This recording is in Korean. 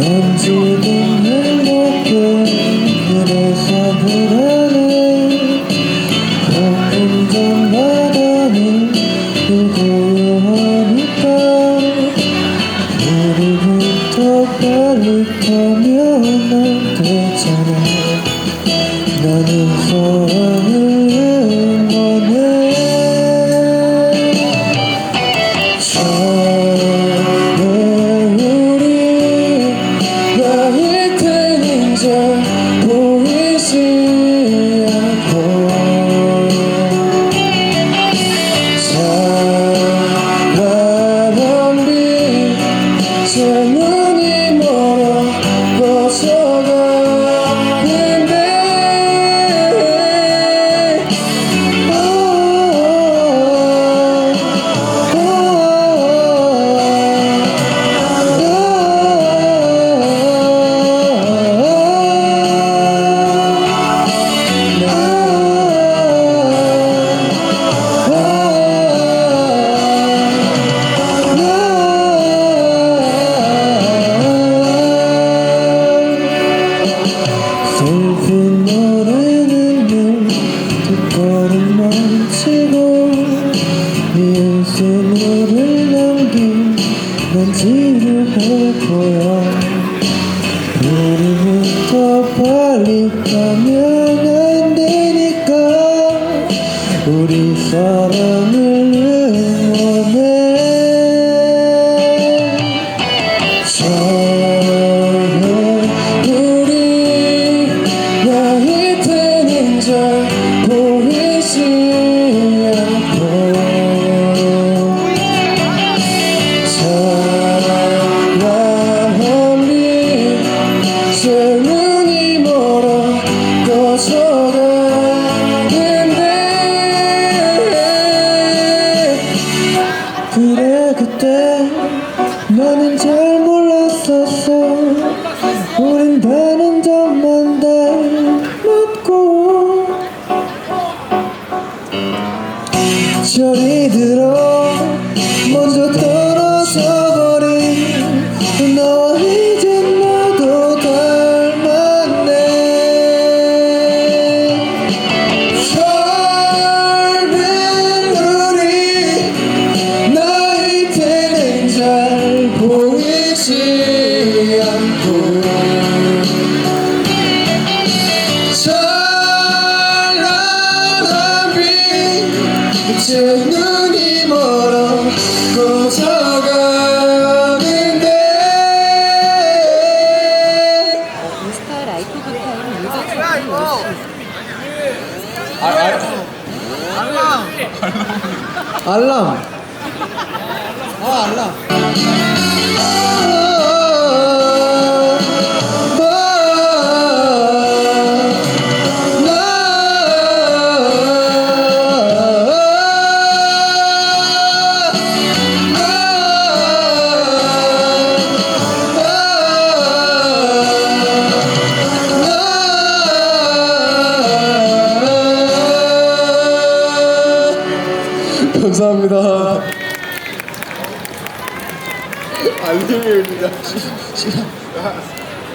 난 지금 행복해 그래서 불안해 가끔 전마다는 고요하니까 우리부터 빨리 가면 되잖아 나는 네 인생을 남긴 난 지루할 거야. 우리부터 빨리 가면 안 되니까. 우리 사랑을 저리 들어. 먼저 떨어져 버린 너와 이제 나도 닮았네 젊은 우리 나이 때는 잘 보이지 눈이 멀어 인스타 라이크 부탁은 유저분이 알람. 아 알람. 감사합니다. 아, 안승입니다